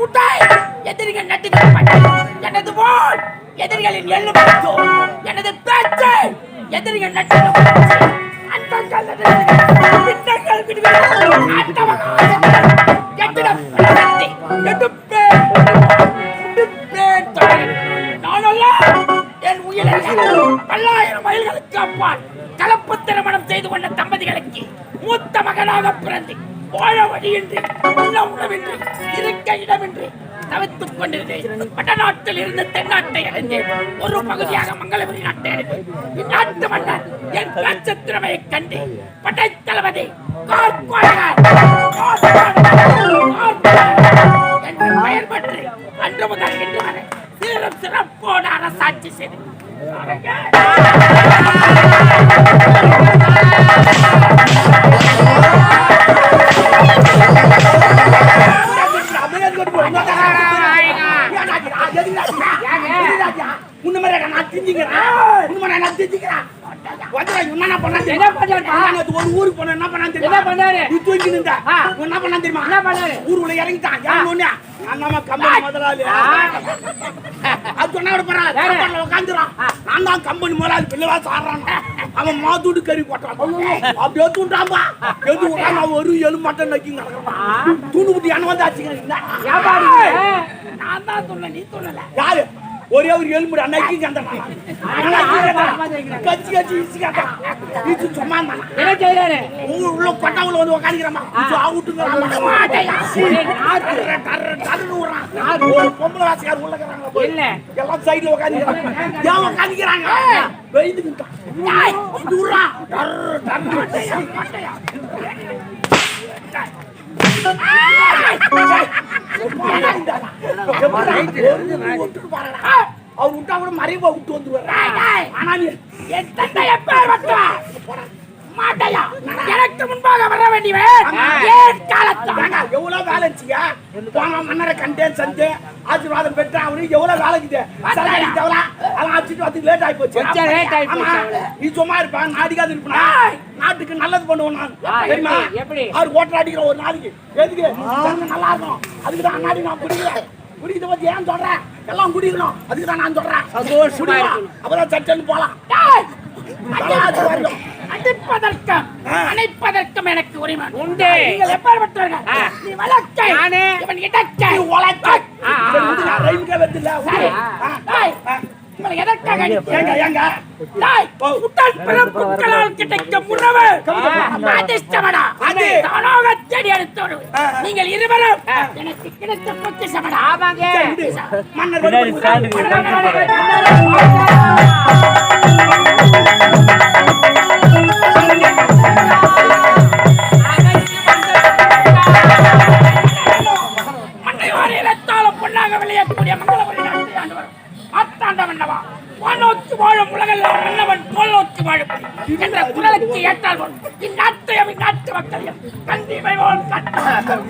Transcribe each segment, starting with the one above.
முட்டை எதிரிகள் நட்டுக்கப்பட்ட எனது போல் எதிரிகளின் எள்ளு பட்டு எனது பேச்சு எதிரிகள் நட்டுகள் அண்டங்கள் நடுவில் பிண்டங்கள் விடுவில் எடுப்பேன் என் உயிரை பல்லாயிரம் மைல்களுக்கு அப்பால் கலப்பு திருமணம் செய்து கொண்ட தம்பதிகளுக்கு மூத்த மகனாக பிறந்தேன். வாழ வழியின்றி உண்ண உணவின்றி இருக்க இடமின்றி தவித்துக் கொண்டிருந்தேன். வடநாட்டில் இருந்து தென்னாட்டை அடைந்தேன். ஒரு பகுதியாக மங்களபுரி நாட்டை அடைந்தேன். இந்நாட்டு மன்னர் என் பேச்சு திறமையை கண்டு படைத்தளபதி கார்கோடகர், கார்கோடகர், என்று பெயர் பெற்று அன்று முதல் இன்று வரை சீரும் சிறப்போடு அரசாட்சி செய்து இவன் என்ன பண்ணா தெரியுமா? என்ன பண்ணாரு? ஊருக்குள்ள இறங்கிட்டான். இறங்குனோனே, நான் தாம்மா கம்பெனி முதலாளி. அது சொன்னா கூட பரவாயில்ல. யாரு? சாப்பாட்டுல உட்காந்துறான். நான் தான் கம்பெனி முதலாளி. பிள்ளைவாச ஆடுறான். அவன் மாத்தூடு கறி போட்டான். அப்படியே தூண்டாம்பா. எது உட்காந்து அவன் ஒரு. தூண்டு குட்டி என்ன வந்து ஆச்சுங்க? இந்தா. நான் தான் சொன்னேன் நீ சொல்லல யாரு ஒரே ஒரு எலும்பு அன்னைக்கு கண்டான் கச்சி கச்சி இசி கட்டான் இது சும்மா என்ன செய்யறாரு உங்க உள்ள கொட்டாவுல வந்து உக்காந்துக்கிறமா ஒரு பொம்பளை வாசிக்கார் உள்ள இருக்கிறாங்க. இல்ல. எல்லாம் சைடுல உக்காந்துக்கிறாங்க. ஏன் உக்காந்துக்கிறாங்க? வெயிட்டுக்கிட்டான் இது அவர் விட்டா கூட மறைவா விட்டு வந்துருவாரு. ஆனா நீ மாட்டையா? எனக்கு முன்பாக வர வேண்டியவன் ஏன் எவ்வளவு வேலை இருந்துச்சுங்க? போன மன்னரை கண்டேன் ஆசீர்வாதம் பெற்றேன். அவரு எவ்வளவு வேலை இருக்குது? சரக்கு தேவலா அதெல்லாம் அடிச்சுட்டு வந்து லேட் ஆகி போச்சு. late ஆகி போச்சு. நீ சும்மா இருப்பா. நாடிக்காது இருப்பா நாட்டுக்கு நல்லது பண்ணுவோம் நான். தெரியுமா? எப்படி? அவர் ஓட்டர் அடிக்கிற ஒரு நாளைக்கு. எதுக்கு? நல்லா இருக்கும் அதுக்கு தான் நாடி நான் குடிக்கிறேன் குடிக்கிறத பத்தி ஏன் சொல்றேன் எல்லாம் குடிக்கணும் அதுக்கு தான் நான் சொல்றேன். சந்தோஷமா. அப்பதான் சட்டன்னு போலாம். அடிப்பதற்கும் அணைப்பதற்கும் எனக்கு உரிமை. உண்டு. நீங்கள் எப்பேற்பட்டவர்கள். நீ வழக்கை நானு. இவன் இடக்கை உழைச்ச. ஆ, நீங்கள் இருவரும் எனக்கு கிடைத்த பொக்கிஷமடா. ஆமாங்க. மன்னர்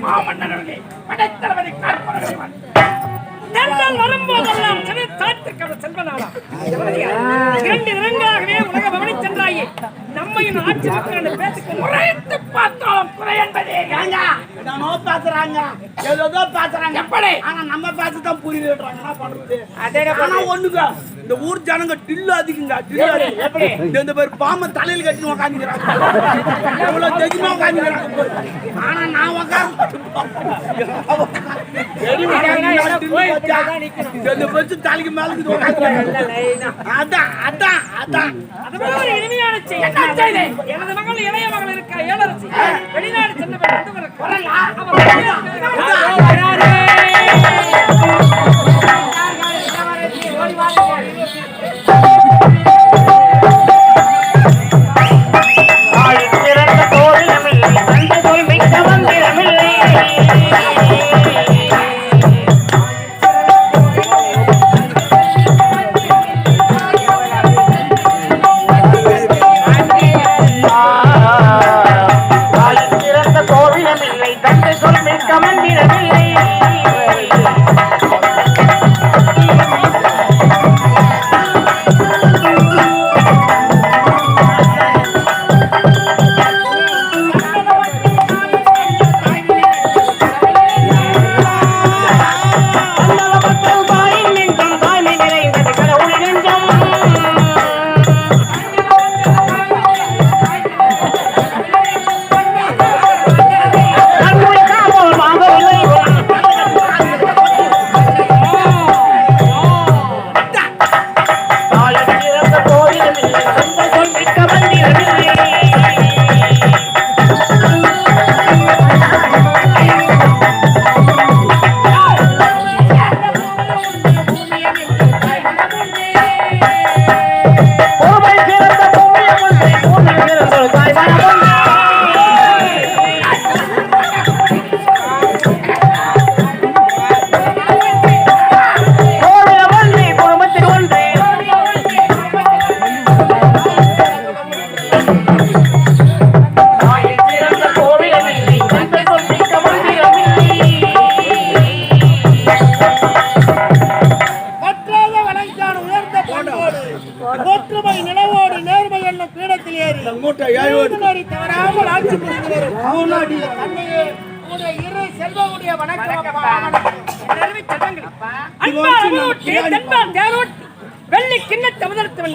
மாமன்னர்களே படைத்தளபதி தென்றல் வரும்போதெல்லாம் சிறு காட்டுக்கவர் செல்வனாரா இரண்டு நிறங்களாகவே உலக பவனி சென்றாயே. நம்மையும் ஆட்சி மக்கள் பேசிக்கொண்டு முறையிட்டு பார்த்தாலும் குறை என்பதே ஏங்க, என்னமோ பேசுறாங்க. ஏதோ எப்படி? ஆனா நம்ம பேசத்தான் புரியுதுன்றாங்க. என்ன பண்றது? அதே ஆனா ஒண்ணுங்க இந்த ஊர் ஜனங்க டில்லு அதிகங்க டில்லு? அதிகம். இந்த பேர் பாம்பை தலையில கட்டி உக்காந்துக்கிறாங்க. எவ்வளவு தைரியமா உக்காந்துக்கிறாங்க. ஆனா நான் உக்காந்து பெருசு தலைக்கு மேல அதான் அதான் அதான். இனிமையான? எனது மகள் இளைய மகள் இருக்கிற ஏழரசி வெளிநாடு சென்று தோழமில்லை சொல்லி மிக்க தென்பால் தேரோட்டி, வெள்ளி கிண்ணத் தமிழர்த்தவன்.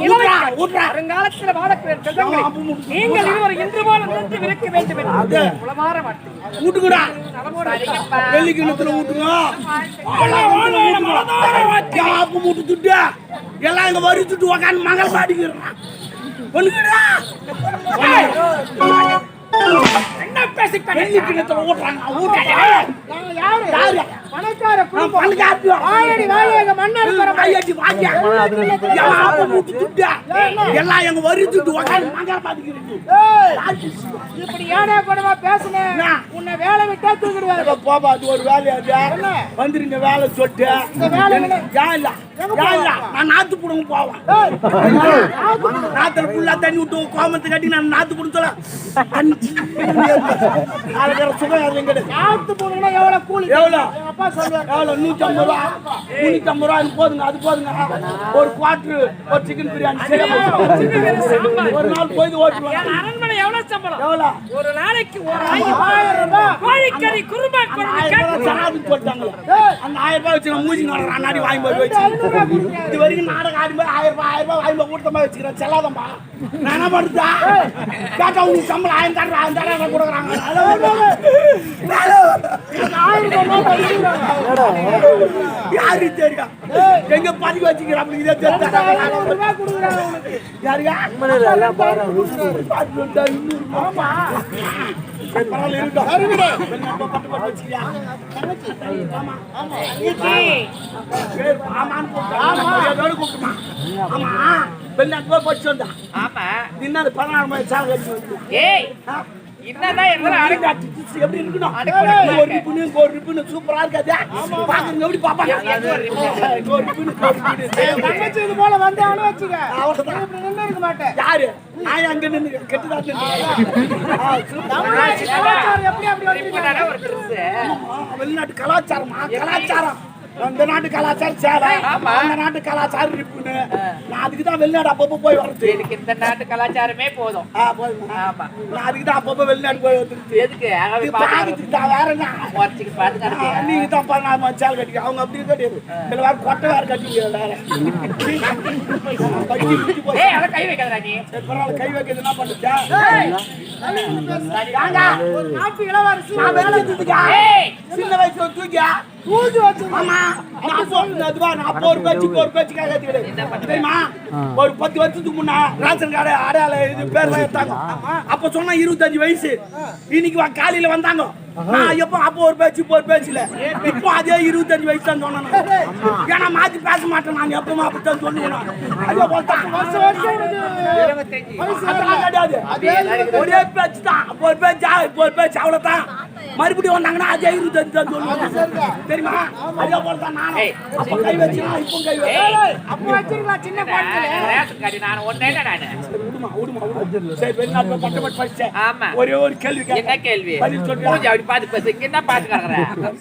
வருங்காலத்தில் வாழக்கூடிய செல்வங்களே. நீங்கள் இருவர் இன்று போல நின்று விற்க வேண்டும். என்று உளமாற மாட்டேன். ஊட்டுக்குடா வெள்ளி வாழ்த்து. யாப்பு மூட்டு துட்டு. எல்லாம் இங்க வரி துட்டு உக்காந்து மங்கள் பாடிக்கிறான் என்ன பேசிக் வெள்ளி கிணத்துல ஊட்டுறாங்க நாங்க யாரு? யாரு? பணக்கார மன்னர் பரம்பரை. வாயாடி வாங்கியா. எல்லாம் ஆப்பு மூட்டு துட்டு. எல்லாம் எங்க வரி துட்டு உக்காந்து மங்கள் பாடிக்கிறீங்க ஏய், இப்படி ஏனே கூடவா பேசுனேன் என்ன? உன்னை வேலை விட்டே தூக்கிடுவாரு. போபா அது ஒரு வேலையா வந்துருங்க வேலை சொல்லிட்டு வேலை ஏன் இல்ல ஏன் இல்ல? நான் நாத்து புடுங்க போவேன். நாத்துல ஃபுல்லா தண்ணி விட்டு கோமத்தை கட்டி நான் நாத்து புடுங்கல அஞ்சு அதுக்கிற சுகம் யாரும் கிடையாது ஆத்து போனீங்கன்னா எவ்வளவு கூலி? எவ்வளோ எங்க அப்பா சொல்லுவாரு. எவ்வளோ நூற்றி ஐம்பது ரூபா. முந்நூற்றி ஐம்பது ரூபா போதுங்க அது போதுங்க. ஒரு குவாட்ரு ஒரு சிக்கன் பிரியாணி. ஒரு நாள் போய் ஓட்டுவாங்க அரண்மனை எவ்வளவு சம்பளம்? எவ்வளோ? ஒரு நாளைக்கு ஒரு ஆயிரம் ரூபாய். கோழிக்கறி குருமா அந்த கொண்டு ஆயிரம் ரூபாய். அந்த ஆயிரம் வச்சு நான் மூஞ்சி நடக்கிறேன் அண்ணாடி வாங்கி போய் வச்சு இது வரைக்கும் நாடகம் ஆடி போய் ஆயிரம் ரூபாய் ஆயிரம் ரூபாய் வாங்கி போய் வச்சுக்கிறேன். செல்லாதம்பா நான் என்ன பண்ணுறா கேட்டா உங்களுக்கு சம்பளம் ஆயிரம் தர ஆயிரம் தர கொடுக்குறாங்க? யாரு தெரியும் எங்க பதிவு வச்சுக்கிறேன் அப்படி இதே தெரியும் ஐநூறு வெள்ளாட்டு போய் படிச்சு வந்தா. ஆமா தின்னா அது பதினாறு மணி சேலை. ஏய்? என்னதான் இருந்தாலும் எப்படி இருக்கணும்? ஒரு ரிப்பனு, ஒரு ரிப்பனு, சூப்பரா இருக்காது. பாக்குறவங்க எப்படி பார்ப்பாங்க? எங்க ஒரு ரிப்பனு? தங்கச்சி இது போல வந்தாலும் வச்சுக்க. நின்று இருக்க மாட்டேன். யாரு? நான் அங்க நின்னு கெட்டுதான் எப்படி அப்படி ஒரு வெளிநாட்டு கலாச்சாரமா? கலாச்சாரம். அந்த நாட்டு கலாச்சாரம் சேலை. அந்த நாட்டு கலாச்சாரம் ரிப்புன்னு நான் அதுக்கு தான் வெளிநாடு அப்பப்போ போய் வரது. எனக்கு இந்த நாட்டு கலாச்சாரமே போதும்? ஆமா. நான் அதுக்கு தான் அப்பப்போ வெளிநாடு போய் வந்துருது. எதுக்கு? பாக்கிறதுக்கு தான் வேற என்ன? குறைச்சிக்கு பாத்துக்கலாம் ஆ, நீங்க தான் மாசம் சேலை கட்டிக்க அவங்க அப்படி கிடையாது இதுல வேற கொட்டை வேற கட்டிக்க வேற ஏய் அத கை வைக்காதடா நீ. பரவாயில்ல கை வைக்கிறது என்ன பண்ணுச்சா? ஒரு நாட்டு இளவரசி சின்ன வயசுல தூக்கியா? தூக்கி வச்சு ஆமா நான் அப்போ அதுவா நான் அப்போ ஒரு பேச்சு இப்போ ஒரு பேச்சுக்காக தெரியுமா? ஒரு பத்து வருஷத்துக்கு முன்னா ரேஷன் கார்டு அடையாள இது பேர்லாம் எடுத்தாங்க. அப்ப சொன்னா இருபத்தஞ்சு வயசு. இன்னைக்கு காலையில வந்தாங்க. நான் எப்போ அப்போ ஒரு பேச்சு இப்போ ஒரு பேச்சுல. இப்போ அதே இருபத்தஞ்சு வயசு தான் சொன்னேன். ஏன்னா மாத்தி பேச மாட்டேன் நான். எப்பவும் அப்படித்தான் சொல்லுவேன் கிடையாது ஒரே பேச்சு தான். ஒரு பேச்சா இப்போ ஒரு பேச்சு அவ்வளவுதான். மறுபடியும் வந்தாங்கன்னா அதே இருபத்தஞ்சு தான் சொல்லுவாங்க. தெரியுமா? அதே போல தான் நானும். ஏய். அப்போ கை வச்சுனா இப்போ கை வச்சிருக்கலாம் சின்ன நான் ஒன்னே நானு. விடுமா விடுமா விடுமா. சரி வெளிநாட்டுல பட்டப்பட்டு படிச்சேன். ஆமா. ஒரே ஒரு கேள்வி என்ன கேள்வி? பதில்? மூஞ்சி அப்படி பாத்து பேசு. என்ன பாத்து